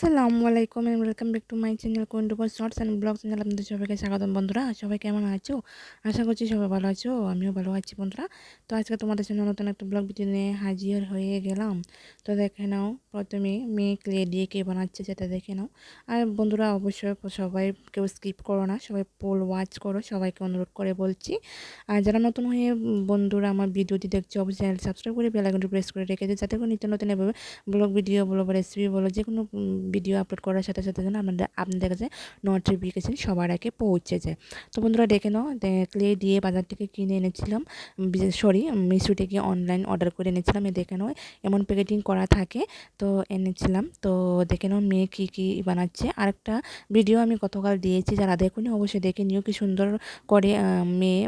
আসসালামু আলাইকুম and welcome back to my channel কোয়েন্টুপার shorts and blog channel আপনাদের সবাইকে স্বাগতম বন্ধুরা। সবাই কেমন আছো? আশা করছি সবাই ভালো আছো, আমিও ভালো আছি বন্ধুরা। তো আজকে তোমাদের জন্য নতুন একটা ব্লগ ভিডিও নিয়ে হাজির হয়ে গেলাম। তো দেখে নাও, প্রথমে মেয়ে ক্লে দিয়ে কে বানাচ্ছে সেটা দেখে নাও। আর বন্ধুরা, অবশ্যই সবাই কেউ স্কিপ করো না, সবাই পোল ওয়াচ করো, সবাইকে অনুরোধ করে বলছি। আর যারা নতুন হয়ে বন্ধুরা আমার ভিডিওটি দেখছ, অবশ্যই চ্যানেল সাবস্ক্রাইব করে বেলাইকনটি প্রেস করে রেখেছে যাতে করে নিত্য নতুন এভাবে ব্লগ ভিডিও বলো বা রেসিপি বলো যে কোনো ভিডিও আপলোড করার সাথে সাথে যেন আপনাদের আপনাদের কাছে নোটিফিকেশান সবার আগে পৌঁছে যায়। তো বন্ধুরা দেখে নাও ক্লে দিয়ে বাজার থেকে কিনে এনেছিলাম সরি মিশো থেকে অনলাইন অর্ডার করে এনেছিলাম, এ দেখে নাও, এমন প্যাকেটিং করা থাকে, তো এনেছিলাম। তো দেখে নাও মেয়ে কী কী বানাচ্ছে। আরেকটা ভিডিও আমি গতকাল দিয়েছি, যারা দেখুনি অবশ্যই দেখে নিও, কি সুন্দর করে মেয়ে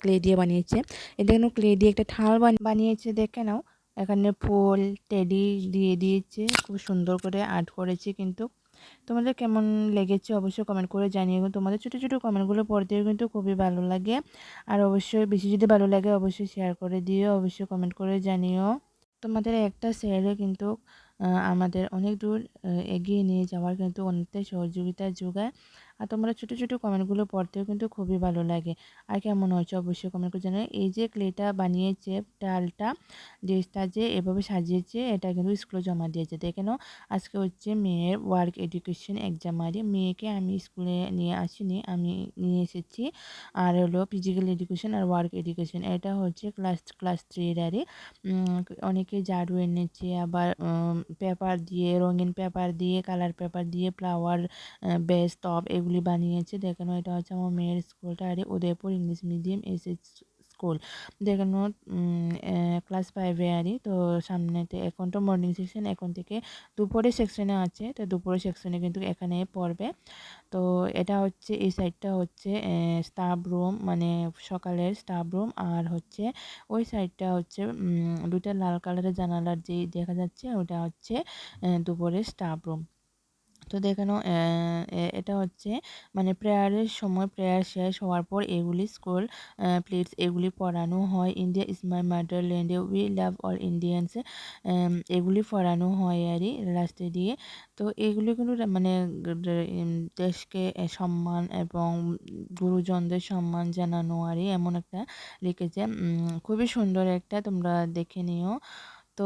ক্লে দিয়ে বানিয়েছে। এ দেখে নাও ক্লে দিয়ে একটা ঠাল বানিয়েছে, দেখে নাও। এখানে ফুল, টেডি দিয়ে দিয়েছে। খুব সুন্দর করে আর্ট করেছে কিন্তু। তোমাদের কেমন লেগেছে অবশ্যই কমেন্ট করে জানিও। তোমাদের ছোটো ছোটো কমেন্টগুলো পড়তেও কিন্তু খুবই ভালো লাগে। আর অবশ্যই বেশি যদি ভালো লাগে অবশ্যই শেয়ার করে দিও, অবশ্যই কমেন্ট করে জানিও। তোমাদের একটা শেয়ারে কিন্তু আমাদের অনেক দূর এগিয়ে নিয়ে যাওয়ার কিন্তু অনেকটাই সহযোগিতা যোগায়। আর তোমরা ছোটো ছোটো কমেন্টগুলো পড়তেও কিন্তু খুবই ভালো লাগে। আর কেমন হয়েছে অবশ্যই কমেন্ট করে জানাই এই যে ক্লেটা বানিয়েছে ডালটা ড্রেসটা যে এভাবে সাজিয়েছে, এটা কিন্তু স্কুলে জমা দিয়েছে। দেখে নাও, আজকে হচ্ছে মেয়ের ওয়ার্ক এডুকেশন এক্সাম আরে মেয়েকে আমি স্কুলে নিয়ে আসিনি, আমি নিয়ে এসেছি। আর হলো ফিজিক্যাল এডুকেশন আর ওয়ার্ক এডুকেশন এটা হচ্ছে ক্লাস ক্লাস থ্রির আরে। অনেকে ঝাড়ু এনেছে, আবার পেপার দিয়ে, রঙিন পেপার দিয়ে কালার পেপার দিয়ে ফ্লাওয়ার বেস টপ এগুলি বানিয়েছে। দেখানো এটা হচ্ছে আমার মেয়ের স্কুলটা। আরে, উদয়পুর ইংলিশ মিডিয়াম এস স্কুল। দেখানো ক্লাস ফাইভে আরই। তো সামনেতে, এখন তো মর্নিং সেকশন এখন থেকে দুপুরের সেকশনে আছে। তো দুপুরের সেকশনে কিন্তু এখানে পড়বে। তো এটা হচ্ছে, এই সাইডটা হচ্ছে স্টাফ রুম মানে সকালের স্টাফ রুম আর হচ্ছে, ওই সাইডটা হচ্ছে দুটা লাল কালারের জানালার যেই দেখা যাচ্ছে, ওটা হচ্ছে দুপুরের স্টাফ রুম তো দেখানো এটা হচ্ছে মানে প্রেয়ারের সময় প্রেয়ার শেষ হওয়ার পর এগুলি স্কুল প্লেটস এগুলি পড়ানো হয়। India is my motherland, we love all Indians এগুলি পড়ানো হয় আরই লাস্টে দিয়ে। তো এগুলি কিন্তু মানে দেশকে সম্মান এবং গুরুজনদের সম্মান জানানো আরই এমন একটা লিখেছে। খুবই সুন্দর একটা তোমরা দেখে নিও। তো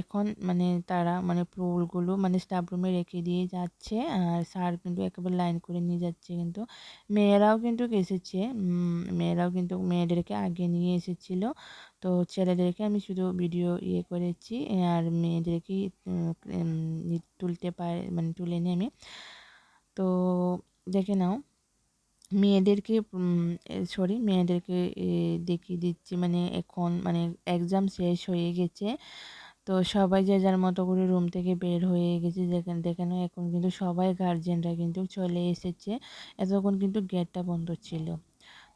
এখন মানে তারা মানে ফুলগুলো মানে স্টাফ রুমে রেখে দিয়ে যাচ্ছে। আর স্যার কিন্তু একেবারে লাইন করে নিয়ে যাচ্ছে কিন্তু। মেয়েরাও কিন্তু এসেছে। মেয়েরাও কিন্তু মেয়েদেরকে আগে নিয়ে এসেছিল। তো ছেলেদেরকে আমি শুধু ভিডিও ইয়ে করেছি। আর মেয়েদেরকে তুলতে পারে মানে তুলে নিয়ে আমি তো দেখে নাও। মেয়েদেরকে সরি মেয়েদেরকে দেখিয়ে দিচ্ছি। মানে এখন মানে এক্সাম শেষ হয়ে গেছে। তো সবাই যে যার মতো করে রুম থেকে বের হয়ে গেছে, যেখানে দেখানো এখন কিন্তু সবাই গার্জেনরা কিন্তু চলে এসেছে। এতক্ষণ কিন্তু গেটটা বন্ধ ছিল।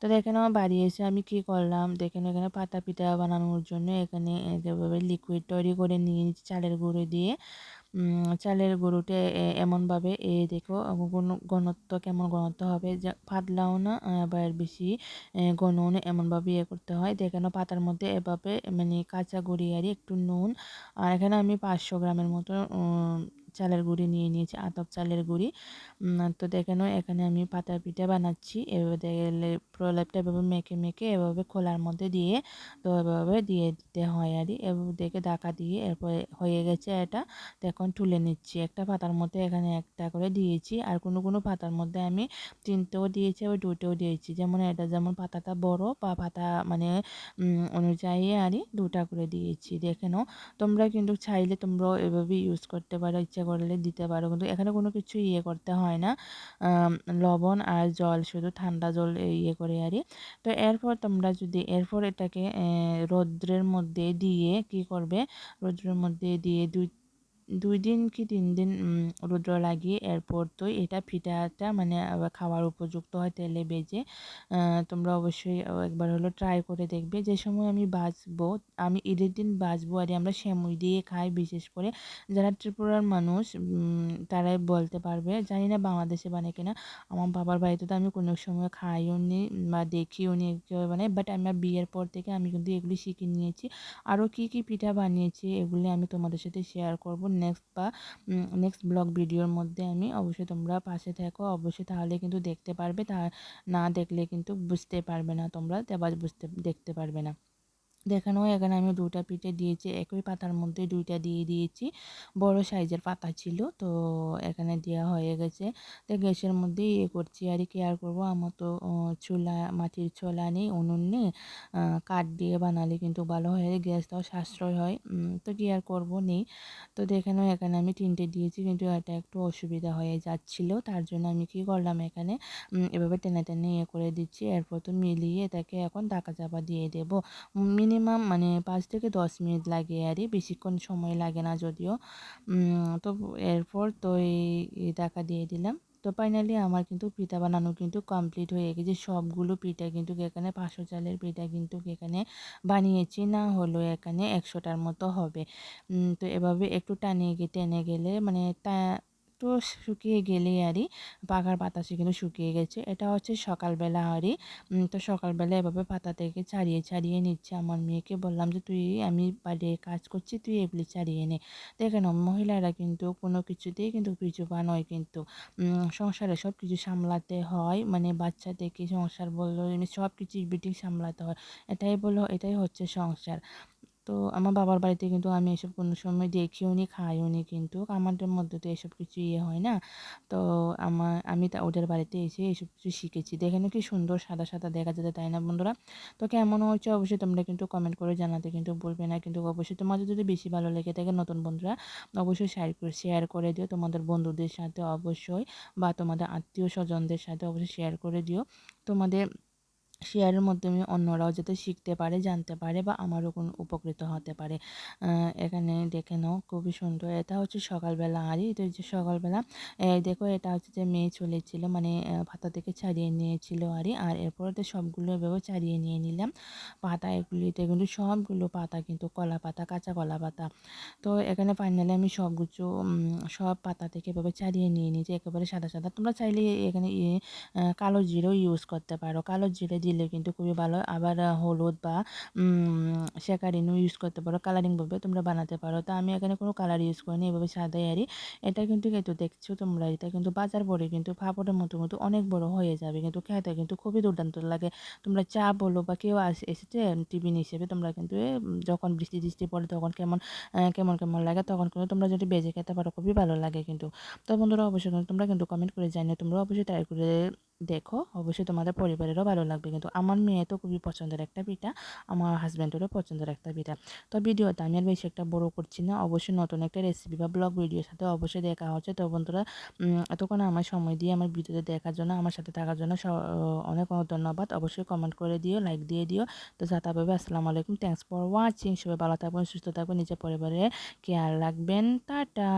তো দেখেন আমার বাড়ি এসে আমি কি করলাম? দেখেন এখানে পাতা পিঠা বানানোর জন্য এখানে এভাবে লিকুইড তৈরি করে নিয়ে নিচ্ছি, চালের গুঁড়ো দিয়ে। চালের গরুটে এমনভাবে, এ দেখো ঘনত্ব কেমন ঘনত্ব হবে, যা, পাতলাও না, আবার বেশি ঘনও না, এমনভাবে ইয়ে করতে হয়। দেখানো পাতার মধ্যে এভাবে মানে কাঁচা গড়িয়ারি, একটু নুন, আর এখানে আমি পাঁচশো গ্রামের মতো চালের গুঁড়ি নিয়ে নিয়েছি, আতপ চালের গুঁড়ি। তো দেখেন এখানে আমি পাতা পিঠা বানাচ্ছি। এভাবে দেখলে প্রলেপটা এভাবে মেখে মেখে এভাবে খোলার মধ্যে দিয়ে তো এভাবে দিয়ে দিতে হয় আর এভাবে দেখে ডাকা দিয়ে এরপরে হয়ে গেছে এটা। তো এখন তুলে নিচ্ছি। একটা পাতার মধ্যে এখানে একটা করে দিয়েছি। আর কোনো কোনো পাতার মধ্যে আমি তিনটেও দিয়েছি, আবার দুটোও দিয়েছি। যেমন এটা যেমন পাতাটা বড় বা পাতা মানে অনুযায়ী আরই দুটা করে দিয়েছি। দেখে তোমরা কিন্তু চাইলে তোমরাও এভাবে ইউজ করতে পারো, ইচ্ছা করলে দিতে পারো। কিন্তু এখানে কোনো কিছু ইয়ে করতে হয় না। লবণ আর জল, শুধু ঠান্ডা জল ইয়ে করে আরই তো এরপর তোমরা যদি, এরপর এটাকে রৌদ্রের মধ্যে দিয়ে কি করবে? রৌদ্রের মধ্যে দিয়ে দুই দুই দিন কি তিন দিন রৌদ্র লাগিয়ে এরপর তো এটা ফিটাটা মানে খাওয়ার উপযুক্ত হয় তেলে বেজে। তোমরা অবশ্যই একবার হলো ট্রাই করে দেখবে। যে সময় আমি বাঁচবো, আমি ঈদের দিন বাঁচবো আর আমরা সেমুই দিয়ে খাই, বিশেষ করে যারা ত্রিপুরার মানুষ তারাই বলতে পারবে। জানি না বাংলাদেশে বানায় কিনা। আমার বাবার বাড়িতে তো আমি কোনো সময় খাইও নি বা দেখিও নি বানাই বাট আমার বিয়ের পর থেকে আমি কিন্তু এগুলি শিখে নিয়েছি। আরও কী কী পিঠা বানিয়েছি, এগুলি আমি তোমাদের সাথে শেয়ার করব। নেক্সট বা নেক্সট ব্লগ ভিডিওর মধ্যে আমি অবশ্যই তোমরা পাশে থাকো। অবশ্যই তাহলে কিন্তু দেখতে পারবে। তা না দেখলে কিন্তু বুঝতে পারবে না তোমরা। আবার বুঝতে, দেখতে পারবে না। দেখানো এখানে আমি দুটা পিঠে দিয়েছি, একই পাতার মধ্যে দুইটা দিয়ে দিয়েছি। বড় সাইজের পাতা ছিল, তো এখানে দেওয়া হয়ে গেছে। তো গ্যাসের মধ্যে ইয়ে করছি, আর কেয়ার করব? আমার তো চুলা, মাটির চোলা নেই, উনুন নেই কাঠ দিয়ে বানালে কিন্তু ভালো হয়, গ্যাসটাও সাশ্রয় হয় তো কেয়ার করব নেই। তো দেখানো এখানে আমি তিনটে দিয়েছি, কিন্তু এটা একটু অসুবিধা হয়ে যাচ্ছিল, তার জন্য আমি কি করলাম এখানে? এভাবে টেনে টেনে ইয়ে করে দিচ্ছি, এরপর তো মিলিয়ে তাকে এখন ঢাকা চাপা দিয়ে দেবো। মিনিমাম মানে পাঁচ থেকে দশ মিনিট লাগে আরই বেশিক্ষণ সময় লাগে না যদিও। তো এরপর তো এই ঢাকা দিয়ে দিলাম। তো ফাইনালি আমার কিন্তু পিঠা বানানো কিন্তু কমপ্লিট হয়ে গেছে। সবগুলো পিঠা কিন্তু এখানে পাঁচশো চালের পিঠা কিন্তু এখানে বানিয়েছি, না হলো এখানে একশোটার মতো হবে। তো এভাবে একটু টানিয়ে টেনে গেলে মানে একটু শুকিয়ে গেলে আরই পাখার বাতাসে কিন্তু শুকিয়ে গেছে। এটা হচ্ছে সকালবেলা আরই তো সকালবেলা এভাবে পাতা থেকে ছাড়িয়ে ছাড়িয়ে নিচ্ছে। আমার মেয়েকে বললাম যে, তুই, আমি বাইরে কাজ করছি, তুই এগুলি ছাড়িয়ে নে। দেখেন মহিলারা কিন্তু কোনো কিছুতেই কিন্তু পিছু পা নয় কিন্তু সংসারে সব কিছু সামলাতে হয়। মানে বাচ্চা থেকে সংসার বলল সব কিছু বিটিং সামলাতে হয়। এটাই বলল এটাই হচ্ছে সংসার। তো আমার বাবার বাড়িতে কিন্তু আমি এসব কোনো সময় দেখিও নি, খাইও নি কিন্তু আমাদের মধ্যে তো এসব কিছু ইয়ে হয় না। তো আমার, আমি তা, ওদের বাড়িতে এসে এসব কিছু শিখেছি। দেখেন কি সুন্দর সাদা সাদা দেখা যাচ্ছে, তাই না বন্ধুরা? তো কেমন হচ্ছে অবশ্যই তোমরা কিন্তু কমেন্ট করে জানাতে কিন্তু বলবে না। কিন্তু অবশ্যই তোমাদের যদি বেশি ভালো লেগে থাকে নতুন বন্ধুরা, অবশ্যই শেয়ার করে শেয়ার করে দিও। তোমাদের বন্ধুদের সাথে অবশ্যই বা তোমাদের আত্মীয় স্বজনদের সাথে অবশ্যই শেয়ার করে দিও। তোমাদের শেয়ারের মাধ্যমে অন্যরাও যাতে শিখতে পারে, জানতে পারে বা আমারও কোনো উপকৃত হতে পারে। এখানে দেখে নাও, খুবই সুন্দর। এটা হচ্ছে সকালবেলা আরই এটা হচ্ছে সকালবেলা দেখো, এটা হচ্ছে যে মেয়ে চলেছিল মানে পাতা থেকে ছাড়িয়ে নিয়েছিল আরই আর এরপরে তো সবগুলো এভাবে ছাড়িয়ে নিয়ে নিলাম। পাতা এগুলিতে কিন্তু সবগুলো পাতা কিন্তু কলা পাতা, কাঁচা কলা পাতা। তো এখানে ফাইনালি আমি সবগুলো সব পাতা থেকে এভাবে ছাড়িয়ে নিয়ে নিয়েছি। একেবারে সাদা সাদা। তোমরা চাইলে এখানে কালো জিরেও ইউজ করতে পারো। কালো জিরে দিলে কিন্তু খুবই ভালো। আবার হলুদ বা শেকারিনও ইউজ করতে পারো। কালারিংভাবে তোমরা বানাতে পারো। তো আমি এখানে কোনো কালার ইউজ করিনি, এভাবে সাদাই আরই এটা কিন্তু কিন্তু দেখছ তোমরা, এটা কিন্তু বাজার পরে কিন্তু পাপড়ের মতো মতো অনেক বড় হয়ে যাবে। কিন্তু খেতে কিন্তু খুবই দুর্দান্ত লাগে। তোমরা চা বলো বা কেউ এসেছে টিফিন হিসেবে তোমরা কিন্তু যখন বৃষ্টি টিষ্টি পড়ে তখন কেমন কেমন কেমন লাগে তখন কিন্তু তোমরা যদি বেজে খেতে পারো, খুবই ভালো লাগে কিন্তু। তো বন্ধুরা, অবশ্যই তোমরা কিন্তু কমেন্ট করে জানিও। তোমরা অবশ্যই ট্রাই করে দেখো, অবশ্যই তোমাদের পরিবারেরও ভালো লাগবে। কিন্তু আমার মেয়ে তো খুবই পছন্দের একটা পিঠা, আমার হাজব্যান্ডেরও পছন্দের একটা পিঠা। তো ভিডিওটা আমি আর বেশি একটা বড় করছি না। অবশ্যই নতুন একটা রেসিপি বা ব্লগ ভিডিওর সাথে অবশ্যই দেখা হচ্ছে। তো বন্ধুরা এতক্ষণ আমার সময় দিয়ে আমার ভিডিওতে দেখার জন্য, আমার সাথে থাকার জন্য অনেক অনেক ধন্যবাদ। অবশ্যই কমেন্ট করে দিও লাইক দিয়ে দিও। তো যাতা পাবে আসসালামু আলাইকুম। থ্যাংকস ফর ওয়াচিং সবাই ভালো থাকবেন সুস্থ থাকবেন নিজের পরিবারে কেয়ার রাখবেন। টাটা।